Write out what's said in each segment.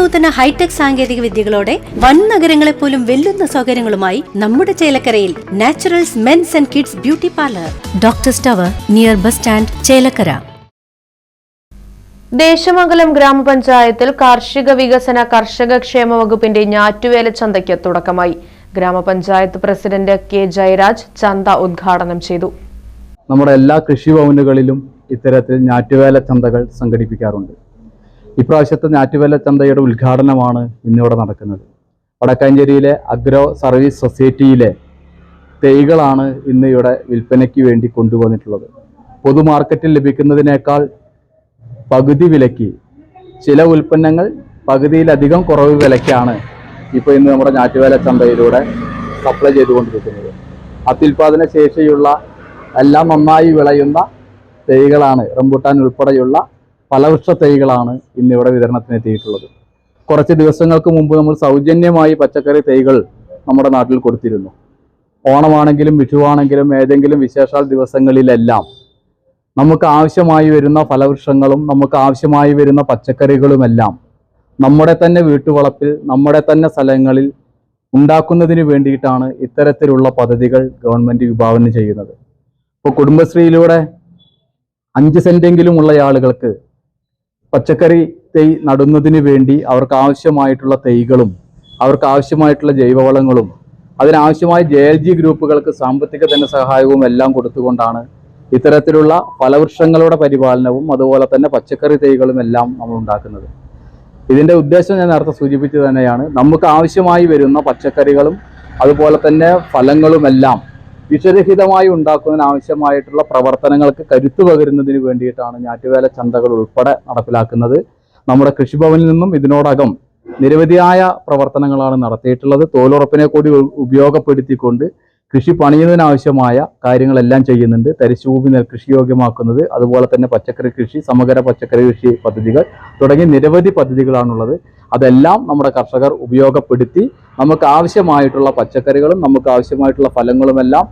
അതിനൂതന hi tech സാങ്കേതിക വിദ്യകളോടെ വൻ നഗരങ്ങളെ പോലും വെല്ലുന്ന സൗകര്യങ്ങളുമായി നമ്മുടെ ചേലക്കരയിൽ naturals men's and kids beauty parlour. Doctor സ്റ്റവർ near bus stand Chelakkara. Desamangalam ഗ്രാമപഞ്ചായത്തിൽ കാർഷിക വികസന കർഷക ക്ഷേമ വകുപ്പിന്റെ ഞാറ്റുവേല ചന്തയ്ക്ക് തുടക്കമായി. ഗ്രാമപഞ്ചായത്ത് പ്രസിഡന്റ് കെ ജയരാജ് ചന്ത ഉദ്ഘാടനം ചെയ്തു. നമ്മുടെ എല്ലാ കൃഷിഭവനുകളിലും ഇത്തരത്തിൽ ഞാറ്റുവേല ചന്തകൾ സംഘടിപ്പിക്കാറുണ്ട്. ഇപ്രാവശ്യത്തെ ഞാറ്റുവേല ചന്തയുടെ ഉദ്ഘാടനമാണ് ഇന്നിവിടെ നടക്കുന്നത്. വടക്കാഞ്ചേരിയിലെ അഗ്രോ സർവീസ് സൊസൈറ്റിയിലെ തൈകളാണ് ഇന്ന് ഇവിടെ വിൽപ്പനയ്ക്ക് വേണ്ടി കൊണ്ടുവന്നിട്ടുള്ളത്. പൊതു മാർക്കറ്റിൽ ലഭിക്കുന്നതിനേക്കാൾ പകുതി വിലയ്ക്ക് ചില ഉൽപ്പന്നങ്ങൾ പകുതിയിലധികം കുറവ് വിലയ്ക്കാണ് ഇപ്പോൾ ഇന്ന് നമ്മുടെ ഞാറ്റുവേല ചന്തയിലൂടെ സപ്ലൈ ചെയ്തുകൊണ്ടിരിക്കുന്നത്. അത്യുൽപാദന ശേഷിയുള്ള എല്ലാം നന്നായി വിളയുന്ന തൈകളാണ് റംബൂട്ടാൻ ഉൾപ്പെടെയുള്ള ഫലവൃക്ഷ തൈകളാണ് ഇന്ന് ഇവിടെ വിതരണത്തിന് എത്തിയിട്ടുള്ളത്. കുറച്ച് ദിവസങ്ങൾക്ക് മുമ്പ് നമ്മൾ സൗജന്യമായി പച്ചക്കറി തൈകൾ നമ്മുടെ നാട്ടിൽ കൊടുത്തിരുന്നു. ഓണമാണെങ്കിലും വിഷുവാണെങ്കിലും ഏതെങ്കിലും വിശേഷാൽ ദിവസങ്ങളിലെല്ലാം നമുക്ക് ആവശ്യമായി വരുന്ന ഫലവൃക്ഷങ്ങളും നമുക്ക് ആവശ്യമായി വരുന്ന പച്ചക്കറികളുമെല്ലാം നമ്മുടെ തന്നെ വീട്ടുവളപ്പിൽ നമ്മുടെ തന്നെ സ്ഥലങ്ങളിൽ ഉണ്ടാക്കുന്നതിന് വേണ്ടിയിട്ടാണ് ഇത്തരത്തിലുള്ള പദ്ധതികൾ ഗവൺമെന്റ് വിഭാവനം ചെയ്യുന്നത്. ഇപ്പോൾ കുടുംബശ്രീയിലൂടെ അഞ്ച് സെന്റെങ്കിലും ഉള്ള ആളുകൾക്ക് പച്ചക്കറി തൈ നടുന്നതിന് വേണ്ടി അവർക്ക് ആവശ്യമായിട്ടുള്ള തൈകളും അവർക്ക് ആവശ്യമായിട്ടുള്ള ജൈവവളങ്ങളും അതിനാവശ്യമായ ജെ എൽ ജി ഗ്രൂപ്പുകൾക്ക് സാമ്പത്തിക ധനസഹായവും എല്ലാം കൊടുത്തുകൊണ്ടാണ് ഇത്തരത്തിലുള്ള ഫലവൃക്ഷങ്ങളുടെ പരിപാലനവും അതുപോലെ തന്നെ പച്ചക്കറി തൈകളും എല്ലാം നമ്മൾ ഉണ്ടാക്കുന്നത്. ഇതിന്റെ ഉദ്ദേശം ഞാൻ നേരത്തെ സൂചിപ്പിച്ചു തന്നെയാണ്. നമുക്ക് ആവശ്യമായി വരുന്ന പച്ചക്കറികളും അതുപോലെ തന്നെ ഫലങ്ങളുമെല്ലാം വിഷരഹിതമായി ഉണ്ടാക്കുന്നതിന് ആവശ്യമായിട്ടുള്ള പ്രവർത്തനങ്ങൾക്ക് കരുത്തു പകരുന്നതിന് വേണ്ടിയിട്ടാണ് ഞാറ്റുവേല ചന്തകൾ ഉൾപ്പെടെ നടപ്പിലാക്കുന്നത്. നമ്മുടെ കൃഷിഭവനിൽ നിന്നും ഇതിനോടകം നിരവധിയായ പ്രവർത്തനങ്ങളാണ് നടത്തിയിട്ടുള്ളത്. തോലുറപ്പിനെ കൂടി ഉപയോഗപ്പെടുത്തിക്കൊണ്ട് കൃഷി പണിയുന്നതിനാവശ്യമായ കാര്യങ്ങളെല്ലാം ചെയ്യുന്നുണ്ട്. തരിശുഭൂമി നെൽ കൃഷിയോഗ്യമാക്കുന്നത് അതുപോലെ തന്നെ പച്ചക്കറി കൃഷി സമഗ്ര പച്ചക്കറി കൃഷി പദ്ധതികൾ തുടങ്ങി നിരവധി പദ്ധതികളാണുള്ളത്. അതെല്ലാം നമ്മുടെ കർഷകർ ഉപയോഗപ്പെടുത്തി നമുക്ക് ആവശ്യമായിട്ടുള്ള പച്ചക്കറികളും നമുക്ക് ആവശ്യമായിട്ടുള്ള ഫലങ്ങളുമെല്ലാം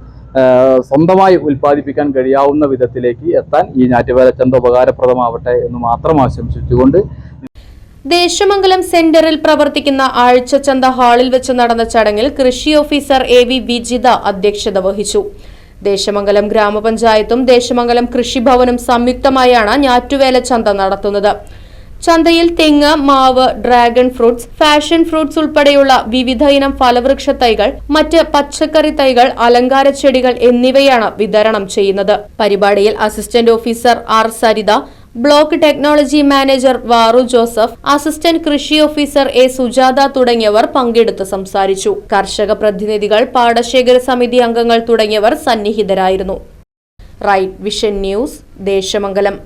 സ്വന്തമായി ഉൽപ്പാദിപ്പിക്കാൻ കഴിയാവുന്ന വിധത്തിലേക്ക് എത്താൻ ഈ ഞാറ്റുവേല ചന്ത ഉപകാരപ്രദമാവട്ടെ എന്ന് മാത്രം ആശംസിച്ചുകൊണ്ട് ദേശമംഗലം സെന്ററിൽ പ്രവർത്തിക്കുന്ന ആഴ്ച ചന്ത ഹാളിൽ വെച്ച് നടന്ന ചടങ്ങിൽ കൃഷി ഓഫീസർ എ വി വിജിത അധ്യക്ഷത വഹിച്ചു. ദേശമംഗലം ഗ്രാമപഞ്ചായത്തും ദേശമംഗലം കൃഷിഭവനും സംയുക്തമായാണ് ഞാറ്റുവേല ചന്ത നടത്തുന്നത്. ചന്തയിൽ തെങ്ങ് മാവ് ഡ്രാഗൺ ഫ്രൂട്ട്സ് ഫാഷൻ ഫ്രൂട്ട്സ് ഉൾപ്പെടെയുള്ള വിവിധ ഇനം ഫലവൃക്ഷ തൈകൾ മറ്റ് പച്ചക്കറി തൈകൾ അലങ്കാര ചെടികൾ എന്നിവയാണ് വിതരണം ചെയ്യുന്നത്. പരിപാടിയിൽ assistant officer R Saritha block technology manager വാറു Joseph assistant കൃഷി ഓഫീസർ എ സുജാത തുടങ്ങിയവർ പങ്കെടുത്ത് സംസാരിച്ചു. കർഷക പ്രതിനിധികൾ പാടശേഖര സമിതി അംഗങ്ങൾ തുടങ്ങിയവർ സന്നിഹിതരായിരുന്നു. Right vision news Desamangalam.